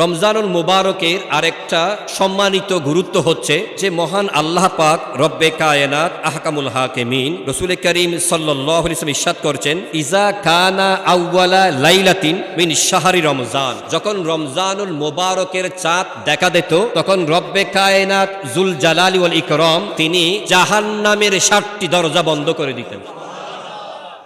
রমজানুল মুবারকের আরেকটা সম্মানিত গুরুত্ব হচ্ছে যে মহান আল্লাহ পাক রব্বে কায়নাত আহকামুল হাকিমিন রসুল করিম সাল্লাহ ইসাদ করছেন, ইজা কানা আউ্বালা লাইলাতিন মিন শাহরি রমজান। যখন রমজানুল মুবারকের চাঁদ দেখা দিত, তখন রব্বে কায়নাত জুল জালালি ইকরম তিনি জাহান্নামের ষাটটি দরজা বন্ধ করে দিতেন।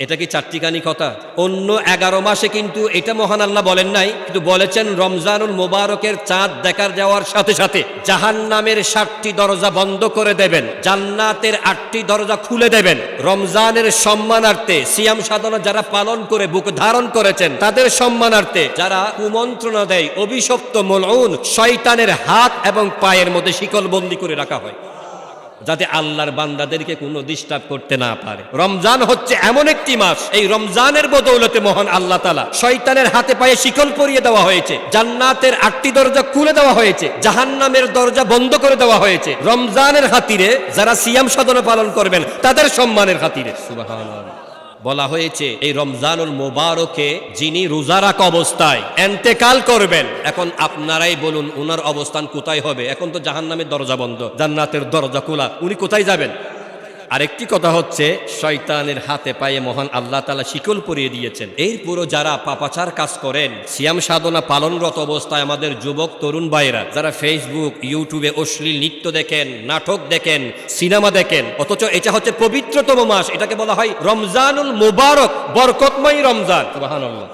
এটা কি চারটিখানি কথা? অন্য এগারো মাসে কিন্তু এটা মহান আল্লাহ বলেন নাই, কিন্তু বলেছেন রমজানুল মোবারকের চাঁদ দেখার যাওয়ার সাথে সাথে জাহান নামের ষাটটি দরজা বন্ধ করে দেবেন, জান্নাতের আটটি দরজা খুলে দেবেন। রমজানের সম্মানার্থে সিয়াম সাধনা যারা পালন করে, বুক ধারণ করেছেন, তাদের সম্মানার্থে যারা কুমন্ত্রণা দেয়, অভিশপ্ত মলউন শয়তানের হাত এবং পায়ের মধ্যে শিকল বন্দি করে রাখা হয়। যাতে আল্লাহর বান্দাদেরকে কোনো ডিস্টার্ব করতে না পারে। রমজান হচ্ছে এমন একটি মাস, এই রমজানের বদৌলতে মহান আল্লাহ তালা শয়তানের হাতে পায়ে শিকল পরিয়ে দেওয়া হয়েছে, জান্নাতের আটটি দরজা খুলে দেওয়া হয়েছে, জাহান্নামের দরজা বন্ধ করে দেওয়া হয়েছে। রমজানের খাতিরে যারা সিয়াম সাধনা পালন করবেন, তাদের সম্মানের খাতিরে। সুবহানাল্লাহ। বলা হয়েছে, এই রমজানুল মোবারকে যিনি রোজারাক অবস্থায় এন্তেকাল করবেন, এখন আপনারাই বলুন ওনার অবস্থান কোথায় হবে? এখন তো জাহান্নামের দরজা বন্ধ, জান্নাতের দরজা খোলা, উনি কোথায় যাবেন? আরেকটি কথা হচ্ছে, শয়তানের হাতে পায়ে মহান আল্লাহ তালা শিকল পরিয়ে দিয়েছেন। এর পুরো যারা পাপাচার কাজ করেন, সিয়াম সাধনা পালনরত অবস্থায় আমাদের যুবক, তরুণ ভাইরা যারা ফেসবুক ইউটিউবে অশ্লীল নৃত্য দেখেন, নাটক দেখেন, সিনেমা দেখেন, অথচ এটা হচ্ছে পবিত্রতম মাস, এটাকে বলা হয় রমজানুল মুবারক, বরকতময় রমজান। সুবহানাল্লাহ।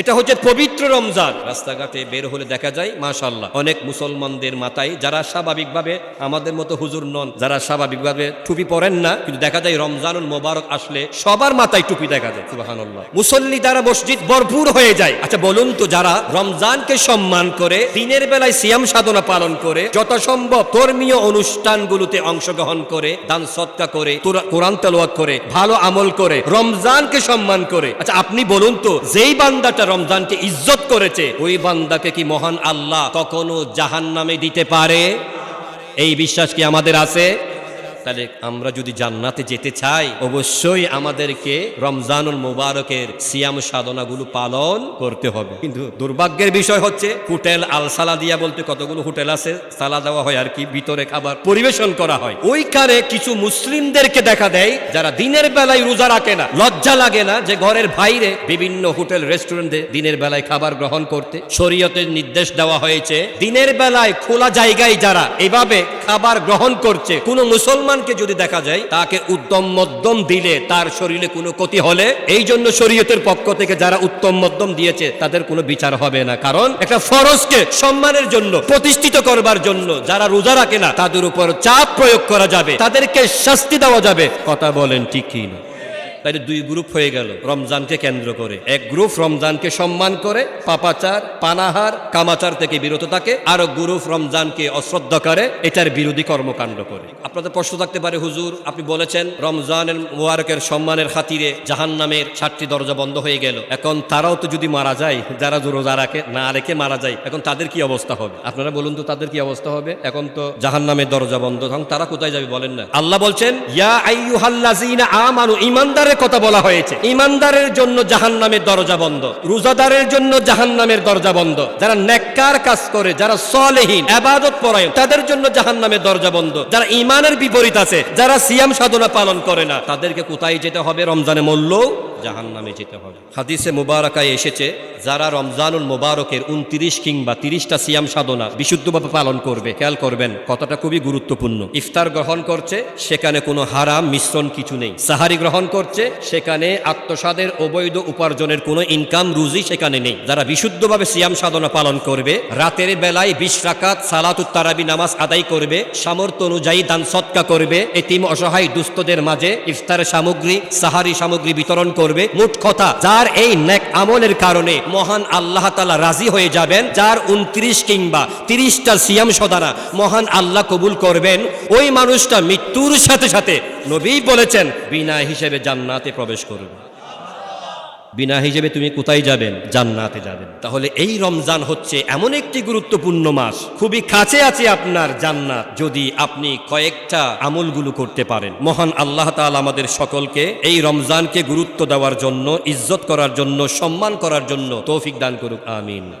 এটা হচ্ছে পবিত্র রমজান। রাস্তাঘাটে বের হলে দেখা যায় মাশাল্লাহ অনেক মুসলমানদের মাথায় যারা স্বাভাবিকভাবে আমাদের মতো হুজুর নন, যারা স্বাভাবিকভাবে টুপি পরেন না, কিন্তু দেখা যায় রমজানুল মোবারক আসলে সবার মাথায় টুপি দেখা যায়, সুবহানাল্লাহ। মুসল্লি দ্বারা মসজিদ ভরপুর হয়ে যায়। আচ্ছা বলুন তো যারা রমজানকে সম্মান করে, দিনের বেলায় সিয়াম সাধনা পালন করে, যথাসম্ভব ধর্মীয় অনুষ্ঠানগুলোতে অংশগ্রহণ করে, দান সৎকা করে কোরআন তেলাওয়াত করে, ভালো আমল করে, রমজানকে সম্মান করে। আচ্ছা আপনি বলুন তো, যেই বান্দাটা রমজানকে ইজ্জত করেছে, ওই বান্দাকে কি মহান আল্লাহ কখনো জাহান নামে দিতে পারে? এই বিশ্বাস কি আমাদের আছে? তাহলে আমরা যদি জান্নাতে যেতে চাই, অবশ্যই আমাদেরকে রমজানুল মুবারকের সিয়াম সাধনাগুলো পালন করতে হবে। কিন্তু দুর্ভাগ্যের বিষয় হচ্ছে, হোটেল আল সালা দিয়া বলতে কতগুলো হোটেল আছে, সালা দেওয়া হয় আর কি, ভিতরে খাবার পরিবেশন করা হয়। ওইখানে কিছু মুসলিমদেরকে দেখা দেয়, যারা দিনের বেলায় রোজা রাখে না, লজ্জা লাগে না যে ঘরের বাইরে বিভিন্ন হোটেল, রেস্টুরেন্টে দিনের বেলায় খাবার গ্রহণ করতে। শরীয়তের নির্দেশ দেওয়া হয়েছে, দিনের বেলায় খোলা জায়গায় যারা, এভাবে খাবার গ্রহণ করছে। কোন মুসলমানকে যদি দেখা যায়, তাকে উত্তম মধ্যম দিলে তার শরীরে কোনো ক্ষতি হলে, এই জন্য শরীয়তের পক্ষ থেকে যারা উত্তম মধ্যম দিয়েছে, তাদের কোনো বিচার হবে না। কারণ একটা ফরজকে সম্মানের জন্য, প্রতিষ্ঠিত করবার জন্য, যারা রোজা রাখে না, তাদের উপর চাপ প্রয়োগ করা যাবে, তাদেরকে শাস্তি দেওয়া যাবে। কথা বলেন ঠিকই না তাহলে দুই গ্রুপ হয়ে গেল। রমজানকে কেন্দ্র করে। এক গ্রুপ রমজানকে সম্মান করে, পাপাচার, পানাহার, কামাচার থেকে বিরত থাকে। আর গ্রুপ রমজানকে অশ্রদ্ধা করে, এটার বিরোধী কর্মকাণ্ড করে। আপনাদের প্রশ্ন থাকতে পারে, হুজুর, আপনি বলেছেন রমজানের মুবারকের সম্মানের খাতিরে জাহান নামের সাতটি দরজা বন্ধ হয়ে গেল। এখন তারাও তো যদি মারা যায়, যারা রোজা রাখে, না রেখে মারা যায়, এখন তাদের কি অবস্থা হবে? আপনারা বলুন তো তাদের কি অবস্থা হবে? এখন তো জাহান নামের দরজা বন্ধ। তারা কোথায় যাবে বলেন না। আল্লাহ বলছেন, ইয়া আমানু ইমানদারের কথা বলা হয়েছে। ইমানদারের জন্য জাহান নামের দরজা বন্ধ। রোজাদারের জন্য জাহান নামের দরজা বন্ধ। যারা নেককার কাজ করে, যারা সলেহীন, আবাদত পরায়ণ, তাদের জন্য জাহান নামের দরজা বন্ধ। যারা ইমানের বিপরীত আছে, যারা সিয়াম সাধনা পালন করে না, তাদেরকে কোথায় যেতে হবে? রমজানে মরলেও জাহান নামে যেতে হবে। হাদিসে মুবারকায় এসেছে, যারা রমজানুল মুবারকের উনত্রিশ কিংবা তিরিশটা সিয়াম সাধনা বিশুদ্ধভাবে পালন করবে, খেয়াল করবেন, কথাটা খুবই গুরুত্বপূর্ণ। ইফতার গ্রহণ করছে, সেখানে কোনো হারাম মিশ্রণ কিছু নেই। সাহারি গ্রহণ করছে, সেখানে আত্মসাদের অবৈধ উপার্জনের কোনো ইনকাম রুজি সেখানে নেই। যারা বিশুদ্ধভাবে সিয়াম সাধনা পালন করবে, রাতের বেলায় বিশ রাকাত সালাতুত তারাবি নামাজ আদায় করবে, সামর্থ্য অনুযায়ী দান সৎকা করবে, এতিম অসহায় দুস্থদের মাঝে ইফতার সামগ্রী, সাহারি সামগ্রী বিতরণ করবে। মোট কথা, যার এই নেক আমলের কারণে মহান আল্লাহ তালা রাজি হয়ে যাবেন, যার উনত্রিশ কিংবা তিরিশটা সিয়াম সদানা মহান আল্লাহ কবুল করবেন, ওই মানুষটা মৃত্যুর সাথে সাথে নবী বলেছেন, বিনা হিসেবে জান্নাতে প্রবেশ করবে। বিনা হিসেবে তুমি কোথায় যাবেন? জান্নাতে যাবেন। তাহলে এই রমজান হচ্ছে এমন একটি গুরুত্বপূর্ণ মাস। খুবই কাছে আছে আপনার জান্নাত যদি আপনি কয়েকটা আমলগুলো করতে পারেন। মহান আল্লাহ তাল আমাদের সকলকে এই রমজানকে গুরুত্ব দেওয়ার জন্য, ইজ্জত করার জন্য, সম্মান করার জন্য তৌফিক দান করুক। আমিন।